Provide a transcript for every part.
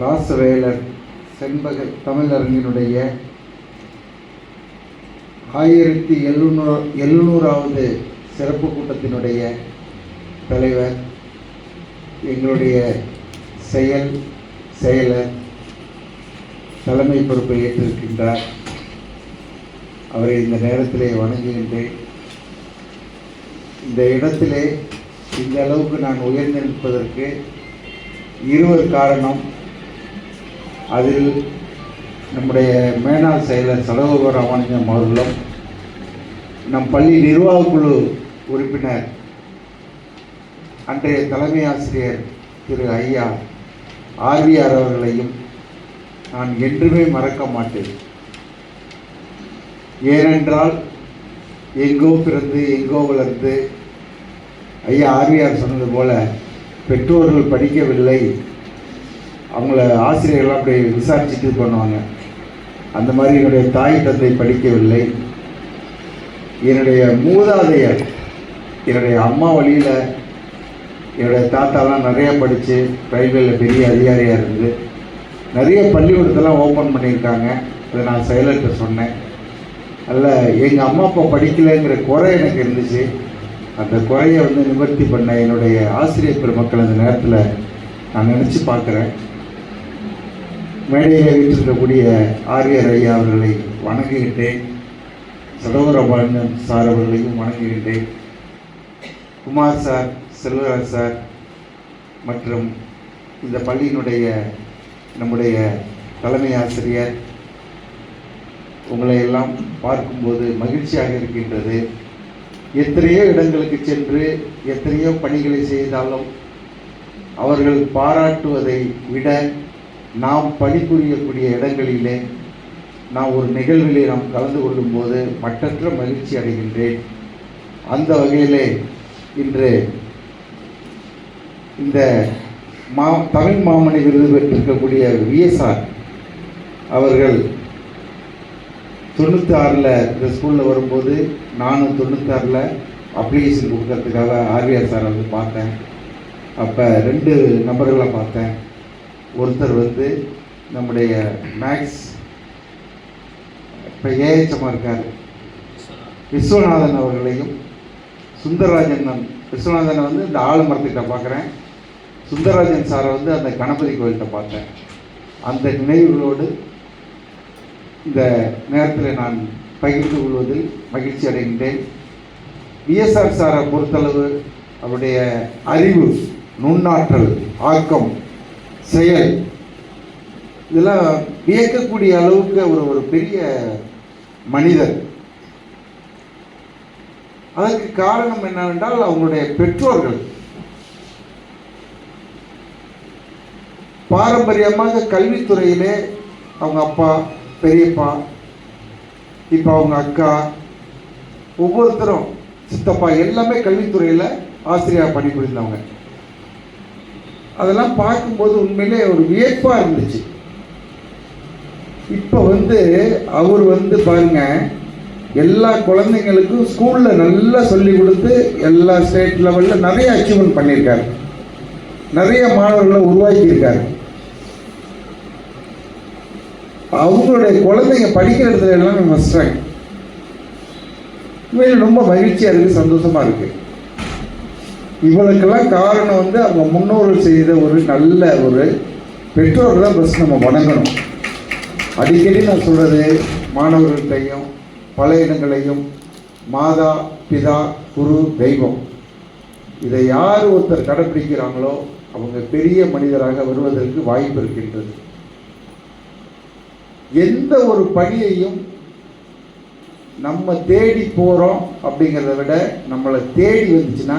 ராசவேலர் செண்பக தமிழரங்கினுடைய ஆயிரத்தி எழுநூறு எழுநூறாவது சிறப்பு கூட்டத்தினுடைய தலைவர் எங்களுடைய செயல் செயலர் தலைமை பொறுப்பை ஏற்றிருக்கின்றார். அவரை இந்த நேரத்திலே வணங்குகின்றேன். இந்த இடத்திலே இந்த அளவுக்கு நான் உயர்ந்து நிற்பதற்கு இருவர் காரணம். அதில் நம்முடைய மேனாள் செயலர் சடகோபர் ராமானுஜம் அவர்களும் நம் பள்ளி நிர்வாகக்குழு உறுப்பினர் அன்றைய தலைமை ஆசிரியர் திரு ஐயா ஆர்விஆர் அவர்களையும் நான் என்றுமே மறக்க மாட்டேன். ஏனென்றால் எங்கோ பிறந்து எங்கோ வளர்ந்து ஐயா ஆர்விஆர் சொன்னது போல பெற்றோர்கள் படிக்கவில்லை அவங்கள ஆசிரியர்கள்லாம் அப்படி விசாரிச்சுட்டு இது பண்ணுவாங்க. அந்த மாதிரி என்னுடைய தாய் தந்தை படிக்கவில்லை. என்னுடைய மூதாதையர் என்னுடைய அம்மா வழியில் என்னுடைய தாத்தாலாம் நிறைய படித்து ரயில்வேல பெரிய அதிகாரியாக இருந்து நிறைய பள்ளிக்கூடத்தெல்லாம் ஓப்பன் பண்ணியிருக்காங்க. அதை நான் செயலர்கிட்ட சொன்னேன். அதில் எங்கள் அம்மா அப்பா படிக்கலைங்கிற குறை எனக்கு இருந்துச்சு. அந்த குறையை வந்து நிவர்த்தி பண்ண என்னுடைய ஆசிரியர் பெருமக்கள் அந்த நேரத்தில் நான் நினச்சி பார்க்குறேன். மேடையில் வைத்திருக்கக்கூடிய ஆரியர் ஐயா அவர்களை வணங்குகின்றேன். சடோகரபாலன் சார் அவர்களையும் வணங்குகின்றேன். குமார் சார் செல்வராஜ் சார் மற்றும் இந்த பள்ளியினுடைய நம்முடைய தலைமை ஆசிரியர் உங்களை எல்லாம் பார்க்கும்போது மகிழ்ச்சியாக இருக்கின்றது. எத்தனையோ இடங்களுக்கு சென்று எத்தனையோ பணிகளை செய்தாலும் அவர்கள் பாராட்டுவதை விட நாம் பணிபுரியக்கூடிய இடங்களிலே நான் ஒரு நிகழ்விலே நாம் கலந்து கொள்ளும்போது மட்டற்ற மகிழ்ச்சி அடைகின்றேன். அந்த வகையிலே இன்று இந்த மா தமிழ் மாமணி விருது பெற்றிருக்கக்கூடிய விஎஸ்ஆர் அவர்கள் தொண்ணூற்றி ஆறில் இந்த ஸ்கூலில் வரும்போது நானும் தொண்ணூத்தாறில் அப்ளிகேஷன் கொடுக்கறதுக்காக ஆர்விஆர் சார் வந்து பார்த்தேன். அப்போ ரெண்டு நபர்களை பார்த்தேன். ஒருத்தர் வந்து நம்முடைய மேக்ஸ் இப்போ ஏஹெச்எம்மாக இருக்கார். விஸ்வநாதன் அவர்களையும் சுந்தரராஜன் விஸ்வநாதனை வந்து இந்த ஆலமரத்துக்கிட்ட பார்க்குறேன் சுந்தரராஜன் சாரை வந்து அந்த கணபதி கோயில்கிட்ட பார்த்தேன். அந்த நினைவுகளோடு இந்த நேரத்தில் நான் பகிர்ந்து கொள்வதில் மகிழ்ச்சி அடைகின்றேன். விஎஸ்ஆர் சாரை பொறுத்தளவு அவருடைய அறிவு நுண்ணாற்றல் ஆக்கம் செயல் இதெல்லாம் வியக்கக்கூடிய அளவுக்கு ஒரு ஒரு பெரிய மனிதர். அதற்கு காரணம் என்னவென்றால் அவங்களுடைய பெற்றோர்கள். பாரம்பரியமாக கல்வித்துறையிலே அவங்க அப்பா பெரியப்பா இப்போ அவங்க அக்கா ஒவ்வொருத்தரும் சித்தப்பா எல்லாமே கல்வித்துறையில் ஆசிரியராக பணிபுரிந்தவங்க. அதெல்லாம் பார்க்கும்போது உண்மையிலே ஒரு வியப்பாக இருந்துச்சு. இப்போ வந்து அவர் வந்து பாருங்க எல்லா குழந்தைங்களுக்கும் ஸ்கூலில் நல்லா சொல்லி கொடுத்து எல்லா ஸ்டேட் லெவலில் நிறைய அச்சீவ்மெண்ட் பண்ணியிருக்காரு. நிறைய மாணவர்களை உருவாக்கியிருக்காரு. அவங்களுடைய குழந்தைங்க படிக்கிற இடத்துல எல்லாம் ஃபஸ்ட் ரேங்க் ரொம்ப மகிழ்ச்சியாக இருக்குது சந்தோஷமாக இருக்குது இவளுக்கெல்லாம் காரணம் வந்து அவங்க முன்னோர்கள் செய்த ஒரு நல்ல ஒரு பெற்றோர்கள் தான் ஃபஸ்ட் நம்ம வணங்கணும். அடிக்கடி நான் சொல்கிறது மாணவர்கள்ட்டையும் பல இடங்களையும் மாதா பிதா குரு தெய்வம். இதை யார் ஒருத்தர் கடைப்பிடிக்கிறாங்களோ அவங்க பெரிய மனிதராக வருவதற்கு வாய்ப்பு இருக்கின்றது. எந்த ஒரு பணியையும் நம்ம தேடி போகிறோம் அப்படிங்கிறத விட நம்மளை தேடி வந்துச்சுன்னா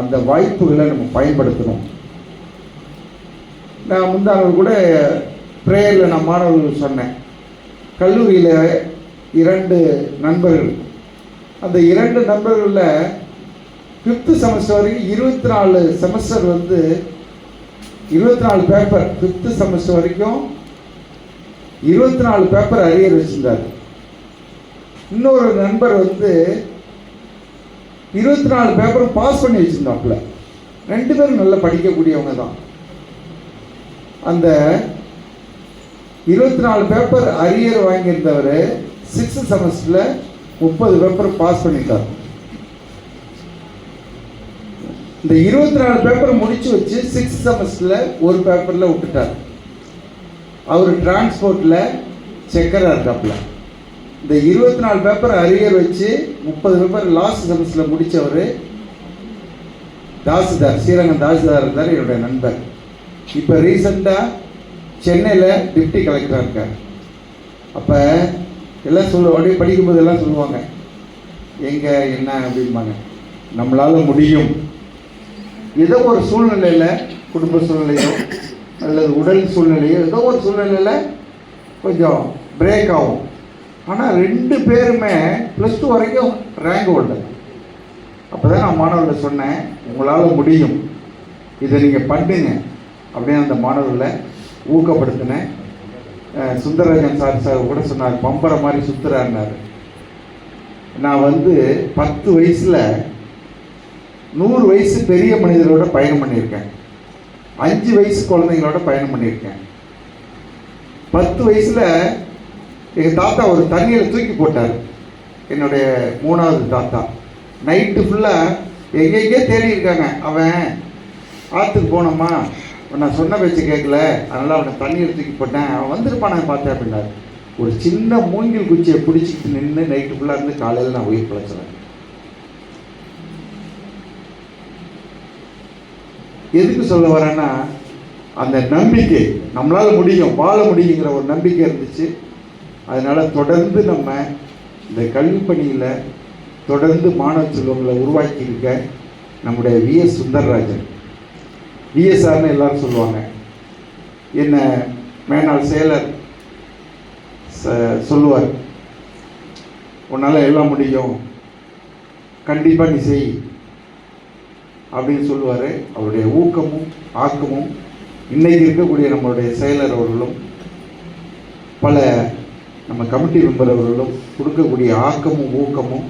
அந்த வாய்ப்புகளை நம்ம பயன்படுத்தணும். நான் முந்தானவர் கூட ப்ரேயரில் நான் மாணவர்கள் சொன்னேன். கல்லூரியில் இரண்டு நண்பர்கள். அந்த இரண்டு நண்பர்களில் ஃபிஃப்த்து செமஸ்டர் வரைக்கும் இருபத்தி நாலு செமஸ்டர் வந்து இருபத்தி நாலு பேப்பர் ஃபிஃப்த்து செமஸ்டர் வரைக்கும் இருபத்தி நாலு பேப்பர் அரியர் வச்சுருந்தார். இன்னொரு நண்பர் வந்து இருபத்தி நாலு பேப்பரும் பாஸ் பண்ணி வச்சிருந்தாப்புல. ரெண்டு பேரும் நல்லா படிக்கக்கூடியவங்க தான். அந்த இருபத்தி நாலு பேப்பர் அரியர் வாங்கியிருந்தவர் சிக்ஸ்த் செமஸ்டரில் முப்பது பேப்பர் பாஸ் பண்ணிட்டார். இந்த இருபத்தி நாலு பேப்பர் முடிச்சு வச்சு சிக்ஸ்த் செமஸ்டரில் ஒரு பேப்பரில் விட்டுட்டார். அவர் டிரான்ஸ்போர்ட்டில் செக்கராக இருக்காப்புல. இந்த இருபத்தி நாலு பேப்பர் அரியர் வச்சு முப்பது பேப்பர் லாஸ்ட் செமஸ்டரில் முடித்தவர் தாசுதார் ஸ்ரீரங்கம் தாசுதார் இருந்தார் என்னுடைய நண்பர். இப்போ ரீசெண்டாக சென்னையில் டிப்டி கலெக்டராக இருக்கார். அப்போ எல்லாம் சொல்ல அப்படியே படிக்கும்போது எல்லாம் சொல்லுவாங்க. எங்கே என்ன அப்படிம்பாங்க. நம்மளால் முடியும். ஏதோ ஒரு சூழ்நிலையில் குடும்ப சூழ்நிலையோ அல்லது உடல் சூழ்நிலையோ ஏதோ ஒரு சூழ்நிலையில் கொஞ்சம் பிரேக் ஆகும். ஆனால் ரெண்டு பேருமே ப்ளஸ் டூ வரைக்கும் ரேங்க் ஹோல்டர் அப்போ தான் நான் மாணவர்கள் சொன்னேன் உங்களால் முடியும். இதை நீங்கள் பண்ணுங்க. அப்படின்னு அந்த மாணவர்களை ஊக்கப்படுத்தினேன். சுந்தரராஜன் சார் சார் கூட சொன்னார் பம்பரை மாதிரி சுத்துறாருனார் நான் வந்து பத்து வயசில் நூறு வயசு பெரிய மனிதரோட பயணம் பண்ணியிருக்கேன். அஞ்சு வயசு குழந்தைங்களோட பயணம் பண்ணியிருக்கேன். பத்து வயசில் எங்கள் தாத்தா ஒரு தண்ணியில் தூக்கி போட்டார். என்னுடைய மூணாவது தாத்தா. நைட்டு ஃபுல்லாக எங்கெங்கே தேடி இருக்காங்க. அவன் ஆற்றுக்கு போனோமா? நான் சொன்ன பேச்சு கேட்கல அதனால் அவனை தண்ணியில் தூக்கி போட்டேன். அவன் வந்திருப்பான் நான் பார்த்தேன் அப்படின்னாரு. ஒரு சின்ன மூங்கில் குச்சியை பிடிச்சிட்டு நின்று நைட்டு ஃபுல்லாக இருந்து காலையில் நான் உயிர் பிழைச்சேன் எதுக்கு சொல்ல வரேன்னா அந்த நம்பிக்கை நம்மளால் முடியும் வாழ முடியுங்கிற ஒரு நம்பிக்கை இருந்துச்சு. அதனால் தொடர்ந்து நம்ம இந்த கல்வி பணியில் தொடர்ந்து மாணவ செல்வங்களை உருவாக்கி இருக்க நம்முடைய விஎஸ் சுந்தரராஜன். விஎஸ்ஆர்னு எல்லாரும் சொல்லுவாங்க. என்ன மேனாள் செயலர் ச- சொல்லுவார். உன்னால் எல்லாம் முடியும். கண்டிப்பாக நீ செய். அப்படின்னு சொல்லுவார். அவருடைய ஊக்கமும் ஆக்கமும் இன்றைக்கு இருக்கக்கூடிய நம்மளுடைய செயலர் அவர்களும் பல நம்ம கமிட்டி மெம்பர் அவர்களும் கொடுக்கக்கூடிய ஆக்கமும் ஊக்கமும்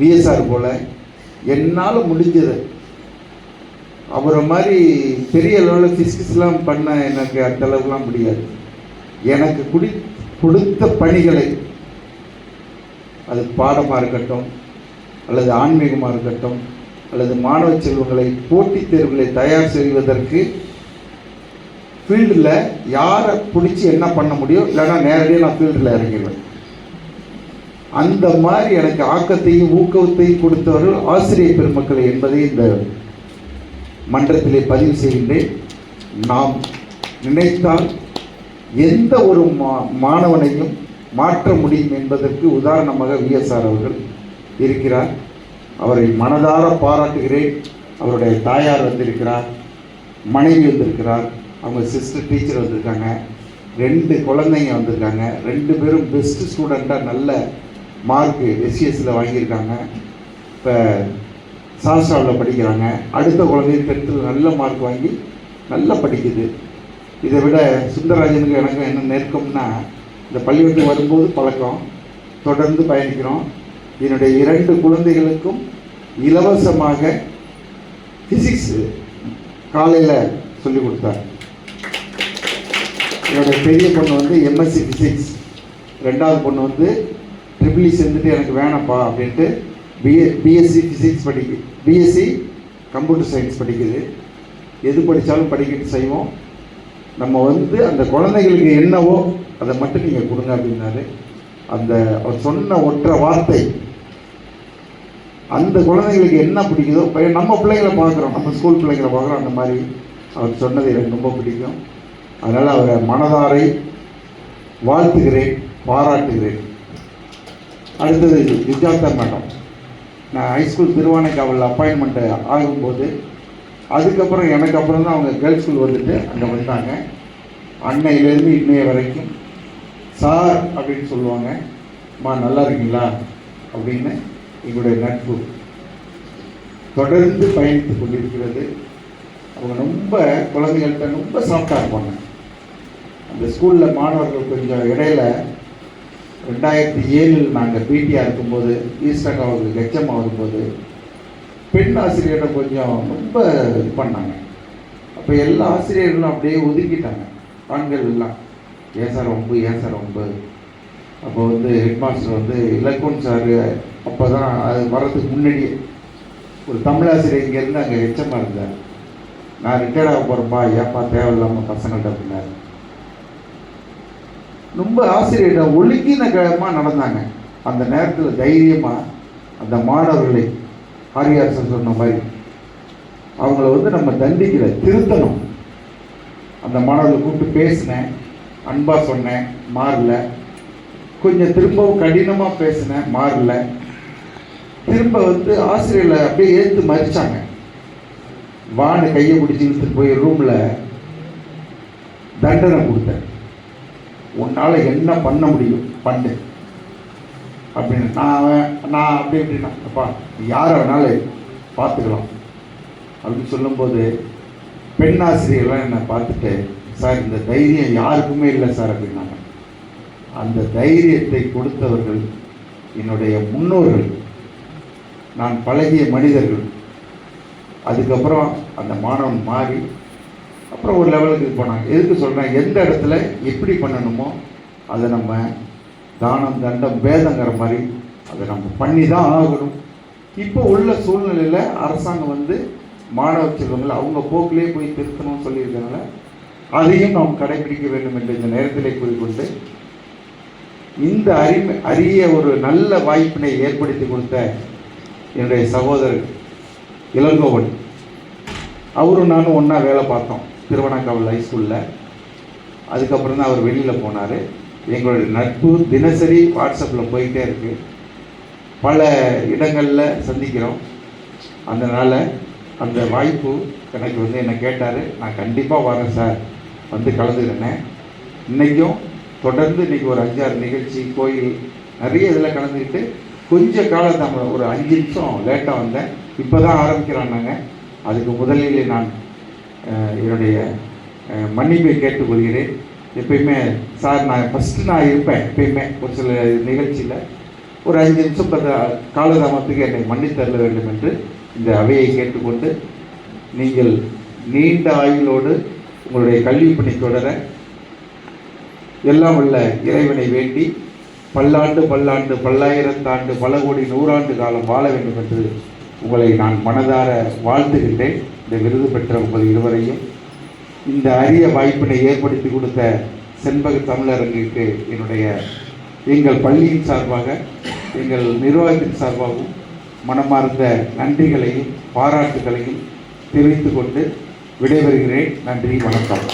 விஎஸ்ஆர் போல் என்னால் முடிஞ்சது. அவரை மாதிரி பெரிய லெவலில் ஃபிசிக்ஸ்லாம் பண்ண எனக்கு அந்த அளவுக்குலாம் முடியாது. எனக்கு குடி கொடுத்த பணிகளை அது பாடமாக இருக்கட்டும் அல்லது ஆன்மீகமாக இருக்கட்டும் அல்லது மாணவ செல்வங்களை போட்டித் தேர்வுகளை தயார் செய்வதற்கு ஃபீல்டில் யாரை பிடிச்சி என்ன பண்ண முடியும்? இல்லைன்னா நேரடியாக நான் ஃபீல்டில் இறங்கிடுவேன். அந்த மாதிரி எனக்கு ஆக்கத்தையும் ஊக்கத்தையும் கொடுத்தவர்கள் ஆசிரியர் பெருமக்கள் என்பதை இந்த மன்றத்திலே பதிவு செய்கின்றேன். நாம் நினைத்தால் எந்த ஒரு மா மாணவனையும் மாற்ற முடியும் என்பதற்கு உதாரணமாக விஎஸ்ஆர் அவர்கள் இருக்கிறார். அவரை மனதார பாராட்டுகிறேன். அவருடைய தாயார் வந்திருக்கிறார். மனைவி வந்திருக்கிறார். அவங்க சிஸ்டர் டீச்சர் வந்திருக்காங்க. ரெண்டு குழந்தைங்க வந்திருக்காங்க. ரெண்டு பேரும் பெஸ்ட் ஸ்டூடெண்ட்டாக நல்ல மார்க்கு எஸ்சிஎஸ்சில் வாங்கியிருக்காங்க. இப்போ சாஸ்திராவில் படிக்கிறாங்க. அடுத்த குழந்தைய டென்த்தில் நல்ல மார்க் வாங்கி நல்லா படிக்குது. இதை விட சுந்தரராஜனுக்கு எனக்கும் என்ன நெருக்கம்னா இந்த பள்ளிக்கூடத்துக்கு வரும்போது பழக்கம். தொடர்ந்து பயணிக்கிறோம். என்னுடைய இரண்டு குழந்தைகளுக்கும் இலவசமாக ஃபிசிக்ஸு காலையில் சொல்லிக் கொடுத்தார். என்னோடய பெரிய பொண்ணு வந்து எம்எஸ்சி ஃபிசிக்ஸ் ரெண்டாவது பொண்ணு வந்து ட்ரிபிள்இ e சேர்ந்துட்டு எனக்கு வேணாம்ப்பா அப்படின்ட்டு பிஏ பிஎஸ்சி ஃபிசிக்ஸ் படிக்கு பிஎஸ்சி கம்ப்யூட்டர் சயின்ஸ் படிக்குது. எது படித்தாலும் படிக்கிட்டு செய்வோம். நம்ம வந்து அந்த குழந்தைகளுக்கு என்னவோ அதை மட்டும் நீங்கள் கொடுங்க அப்படின்னாரு. அந்த அவர் சொன்ன ஒற்றை வார்த்தை. அந்த குழந்தைங்களுக்கு என்ன பிடிக்குதோ நம்ம பிள்ளைங்களை பார்க்குறோம். நம்ம ஸ்கூல் பிள்ளைங்களை பார்க்குறோம். அந்த மாதிரி அவர் சொன்னது எனக்கு ரொம்ப பிடிக்கும். அதனால் அவரை மனதாரை வாழ்த்துகிறேன் பாராட்டுகிறேன். அடுத்தது விஜாத்தா மேடம். நான் ஹைஸ்கூல் திருவானைக்காவலில் அப்பாயின்மெண்ட்டு ஆகும்போது அதுக்கப்புறம் எனக்கு அப்புறம் தான் அவங்க கேர்ள்ஸ் ஸ்கூல் வந்துட்டு அங்கே வந்தாங்க. அன்னையிலேருந்து இன்னைய வரைக்கும் சார் அப்படின்னு சொல்லுவாங்க. அம்மா நல்லா இருக்கீங்களா? அப்படின்னு எங்களுடைய நட்பு தொடர்ந்து பயணித்து கொண்டிருக்கிறது. அவங்க ரொம்ப குழந்தைகள்கிட்ட ரொம்ப சாஃப்டாக இருப்பாங்க. அந்த ஸ்கூலில் மாணவர்கள் கொஞ்சம் இடையில ரெண்டாயிரத்தி ஏழில் நாங்கள் பிடிஆர் இருக்கும்போது ஈஸ்டங்காவுக்கு ஹெச்எம் வரும்போது HM பெண் ஆசிரியர்கிட்ட கொஞ்சம் ரொம்ப இது பண்ணாங்க. அப்போ எல்லா ஆசிரியர்களும் அப்படியே ஒதுக்கிட்டாங்க. ஆண்கள் எல்லாம் ஏன் சார் ரொம்ப ஏன் சார் ரொம்ப? அப்போ வந்து ஹெட்மாஸ்டர் வந்து இலக்குன் சார் அப்போ தான் அது வர்றதுக்கு முன்னாடியே ஒரு தமிழாசிரியர் இங்கேருந்து அங்கே எச்சமாக HM இருந்தார். நான் ரிட்டையர்ட் ஆக போகிறேன்ப்பா ஏன்ப்பா தேவையில்லாமல் பசங்கள்கிட்ட அப்படின்னாரு. ரொம்ப ஆசிரியர்கிட்ட ஒழுங்கினகமாக நடந்தாங்க. அந்த நேரத்தில் தைரியமாக அந்த மாணவர்களை ஹரியாசன் சொன்ன மாதிரி அவங்கள வந்து நம்ம தண்டிக்கிற திருத்தணும். அந்த மாணவர்களை கூப்பிட்டு பேசினேன். அன்பாக சொன்னேன். மாறல. கொஞ்சம் திரும்பவும் கடினமாக பேசினேன். மாறல. திரும்ப வந்து ஆசிரியர்களை அப்படியே ஏற்று மறிச்சாங்க. வான்னு கையை பிடிச்சி இழுத்துட்டு போய் ரூமில் தண்டனை கொடுத்தேன். உன்னால் என்ன பண்ண முடியும்? பண்ணு. அப்படின்னு நான் அவன் நான் அப்படி அப்படின்னா அப்பா யாரை வேணாலும் பார்த்துக்கலாம். அப்படின்னு சொல்லும்போது பெண் ஆசிரியர்லாம் என்னை பார்த்துட்டு சார் இந்த தைரியம் யாருக்குமே இல்லை சார் அப்படின்னாங்க. அந்த தைரியத்தை கொடுத்தவர்கள் என்னுடைய முன்னோர்கள். நான் பழகிய மனிதர்கள். அதுக்கப்புறம் அந்த மாணவன் மாறி அப்புறம் ஒரு லெவலுக்கு போனாங்க. எதுக்கு சொல்கிறேன் எந்த இடத்துல எப்படி பண்ணணுமோ அதை நம்ம தானம் தண்டம் வேதங்கிற மாதிரி அதை நம்ம பண்ணி தான் ஆகணும். இப்போ உள்ள சூழ்நிலையில் அரசாங்கம் வந்து மாணவ செல்வங்களை அவங்க போக்கிலே போய் திருத்தணும்னு சொல்லியிருக்கனால அதையும் நாம் கடைபிடிக்க வேண்டும் என்று இந்த நேரத்திலே கூறிக்கொண்டு இந்த அறிமை அரிய ஒரு நல்ல வாய்ப்பினை ஏற்படுத்தி கொடுத்த என்னுடைய சகோதரர் இளங்கோவன். அவரும் நானும் ஒன்றா வேலை பார்த்தோம். திருவண்ணாக்காவல் ஹைஸ்கூலில் அதுக்கப்புறம் தான் அவர் வெளியில் போனார். எங்களுடைய நட்பு தினசரி வாட்ஸ்அப்பில் போயிட்டே இருக்கு. பல இடங்களில் சந்திக்கிறோம். அதனால் அந்த வாய்ப்பு எனக்கு வந்து என்னை கேட்டார். நான் கண்டிப்பாக வரேன் சார் வந்து கலந்துக்கிறேன். இன்றைக்கும் தொடர்ந்து இன்றைக்கி ஒரு அஞ்சாறு நிகழ்ச்சி கோயில் நிறைய இதில் கலந்துக்கிட்டு கொஞ்ச காலம் நம்ம ஒரு அஞ்சு நிமிஷம் லேட்டாக வந்தேன். இப்போ தான் ஆரம்பிக்கிறான்னாங்க அதுக்கு முதலில் நான் என்னுடைய மன்னிப்பை கேட்டுக்கொள்கிறேன். எப்பயுமே சார் நான் ஃபஸ்ட்டு நான் இருப்பேன் எப்பயுமே. ஒரு சில நிகழ்ச்சியில் ஒரு அஞ்சு நிமிஷம் பத்த காலதாமத்துக்கு என்னை மன்னித்தள்ள வேண்டும் என்று இந்த அவையை கேட்டுக்கொண்டு நீங்கள் நீண்ட ஆயுளோடு உங்களுடைய கல்வி பணி தொடர எல்லாம் உள்ள இறைவனை வேண்டி பல்லாண்டு பல்லாண்டு பல்லாயிரத்தாண்டு பல கோடி நூறாண்டு காலம் வாழ வேண்டும் என்று உங்களை நான் மனதார வாழ்த்துகின்றேன். இந்த விருது பெற்ற உங்கள் இருவரையும். இந்த அரிய வாய்ப்பினை ஏற்படுத்தி கொடுத்த செண்பக தமிழரங்கிற்கு என்னுடைய எங்கள் பள்ளியின் சார்பாக எங்கள் நிர்வாகத்தின் சார்பாகவும் மனமார்ந்த நன்றிகளையும் பாராட்டுகளையும் தெரிவித்து கொண்டு விடைபெறுகிறேன். நன்றி வணக்கம்.